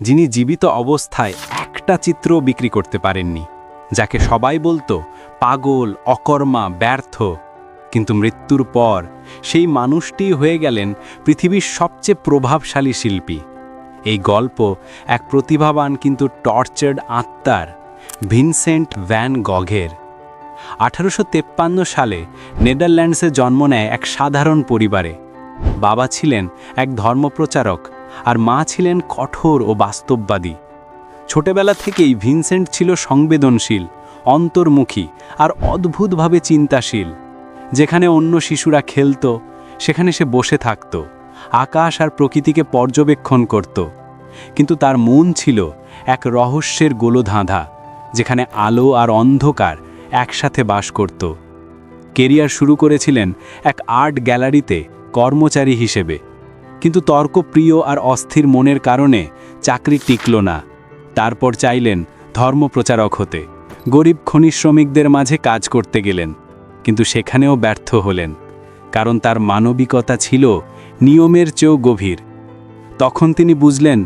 যিনি জীবিত অবস্থায় একটা চিত্রও বিক্রি করতে পারেননি, যাকে সবাই বলতো পাগল, অকর্মা, ব্যর্থ। কিন্তু মৃত্যুর পর সেই মানুষটি হয়ে গেলেন পৃথিবীর সবচেয়ে প্রভাবশালী শিল্পী। এই গল্প এক প্রতিভাবান কিন্তু টর্চার্ড আত্মার, ভিনসেন্ট ভ্যান গঘের আঠারোশো সালে নেদারল্যান্ডসে জন্ম নেয় এক সাধারণ পরিবারে। বাবা ছিলেন এক ধর্মপ্রচারক আর মা ছিলেন কঠোর ও বাস্তববাদী। ছোটবেলা থেকেই ভিনসেন্ট ছিল সংবেদনশীল, অন্তর্মুখী আর অদ্ভুতভাবে চিন্তাশীল। যেখানে অন্য শিশুরা খেলত, সেখানে সে বসে থাকত, আকাশ আর প্রকৃতিকে পর্যবেক্ষণ করত। কিন্তু তার মন ছিল এক রহস্যের গোলধাঁধা, যেখানে আলো আর অন্ধকার একসাথে বাস করত। কেরিয়ার শুরু করেছিলেন এক আর্ট গ্যালারিতে কর্মচারী হিসেবে। কিন্তু তর্কপ্রিয় আর অস্থির মনের কারণে চাকরি টিকল না। তারপর চাইলেন ধর্মপ্রচারক হতে। গরিব খনি শ্রমিকদের মাঝে কাজ করতে গেলেন, কিন্তু সেখানেও ব্যর্থ হলেন, কারণ তার মানবিকতা ছিল নিয়মের চেয়েও গভীর। তখন তিনি বুঝলেন,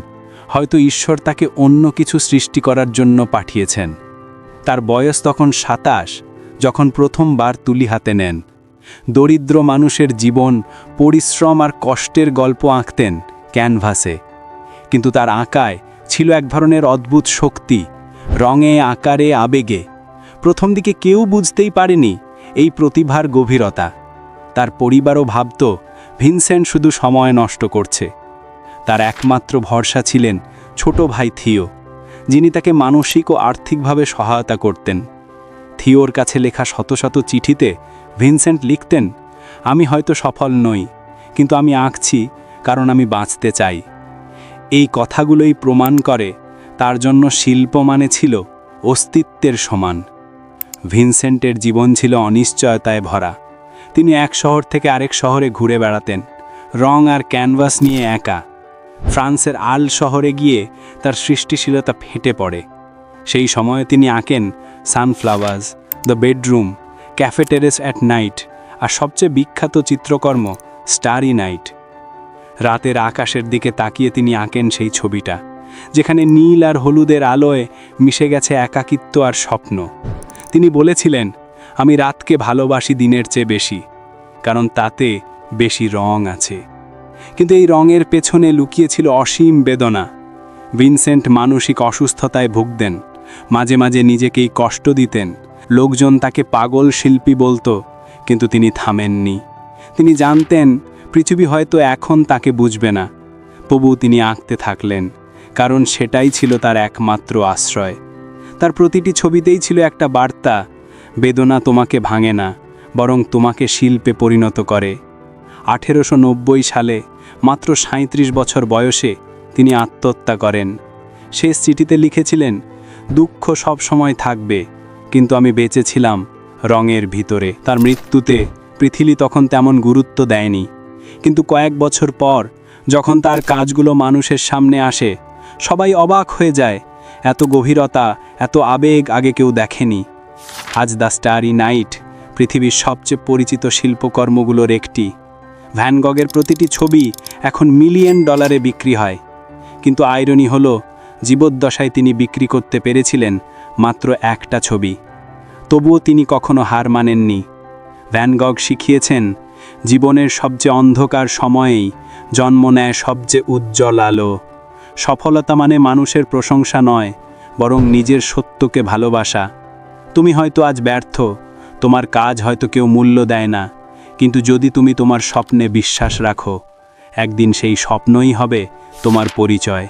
হয়তো ঈশ্বর তাকে অন্য কিছু সৃষ্টি করার জন্য পাঠিয়েছেন। তার বয়স তখন সাতাশ, যখন প্রথমবার তুলি হাতে নেন। দরিদ্র মানুষের জীবন, পরিশ্রম আর কষ্টের গল্প আঁকতেন ক্যানভাসে। কিন্তু তার আঁকায় ছিল এক ধরনের অদ্ভুত শক্তি, রঙে, আকারে, আবেগে। প্রথম দিকে কেউ বুঝতেই পারেনি এই প্রতিভার গভীরতা। তার পরিবারও ভাবত, ভিনসেন্ট শুধু সময় নষ্ট করছে। তার একমাত্র ভরসা ছিলেন ছোট ভাই থিও, যিনি তাকে মানসিক ও আর্থিকভাবে সহায়তা করতেন। থিওর কাছে লেখা শত শত চিঠিতে ভিনসেন্ট লিখতেন, আমি হয়তো সফল নই, কিন্তু আমি আঁকছি, কারণ আমি বাঁচতে চাই। এই কথাগুলোই প্রমাণ করে তার জন্য শিল্প মানে ছিল অস্তিত্বের সমান। ভিনসেন্টের জীবন ছিল অনিশ্চয়তায় ভরা। তিনি এক শহর থেকে আরেক শহরে ঘুরে বেড়াতেন, রং আর ক্যানভাস নিয়ে একা। ফ্রান্সের আল শহরে গিয়ে তার সৃষ্টিশীলতা ফেটে পড়ে। সেই সময়ে তিনি আঁকেন sunflowers the bedroom cafe terrace at night আর সবচেয়ে বিখ্যাত চিত্রকর্ম স্টারি নাইট রাতের আকাশের দিকে তাকিয়ে তিনি আঁকেন সেই ছবিটা, যেখানে নীল আর হলুদের আলোয় মিশে গেছে একাকিত্ব আর স্বপ্ন। তিনি বলেছিলেন, আমি রাতকে ভালোবাসি দিনের চেয়ে বেশি, কারণ তাতে বেশি রং আছে। কিন্তু এই রঙের পেছনে লুকিয়েছিল অসীম বেদনা। ভিনসেন্ট মানসিক অসুস্থতায় ভুগতেন। মাঝে মাঝে নিজেকেই কষ্ট দিতেন। লোকজন তাকে পাগল শিল্পী বলতো, কিন্তু তিনি থামেননি। তিনি জানতেন, পৃথিবী হয়তো এখন তাকে বুঝবে না। তবু তিনি আঁকতে থাকলেন, কারণ সেটাই ছিল তার একমাত্র আশ্রয়। তার প্রতিটি ছবিতেই ছিল একটা বার্তা, বেদনা তোমাকে ভাঙে না, বরং তোমাকে শিল্পে পরিণত করে। আঠেরোশো নব্বই সালে, মাত্র সাঁত্রিশ বছর বয়সে তিনি আত্মহত্যা করেন। শেষ চিঠিতে লিখেছিলেন, দুঃখ সব সময় থাকবে, কিন্তু আমি বেঁচেছিলাম রঙের ভিতরে। তার মৃত্যুতে পৃথিবী তখন তেমন গুরুত্ব দেয়নি। কিন্তু কয়েক বছর পর যখন তার কাজগুলো মানুষের সামনে আসে, সবাই অবাক হয়ে যায়, এত গভীরতা, এত আবেগ আগে কেউ দেখেনি। আজ দ্য স্টারি নাইট, পৃথিবীর সবচেয়ে পরিচিত শিল্পকর্মগুলোর একটি। ভ্যানগগের প্রতিটি ছবি এখন মিলিয়ন ডলারে বিক্রি হয়। কিন্তু আয়রনি হল, জীবদ্দশায় তিনি বিক্রি করতে পেরেছিলেন মাত্র একটা ছবি। তবুও তিনি কখনো হার মানেননি। ভ্যানগগ শিখিয়েছেন, জীবনের সবচেয়ে অন্ধকার সময়েই জন্ম নেয় সবচেয়ে উজ্জ্বল আলো। সফলতা মানে মানুষের প্রশংসা নয়, বরং নিজের সত্যকে ভালোবাসা। তুমি হয়তো আজ ব্যর্থ, তোমার কাজ হয়তো কেউ মূল্য দেয় না, কিন্তু যদি তুমি তোমার স্বপ্নে বিশ্বাস রাখো একদিন সেই স্বপ্নই হবে তোমার পরিচয়।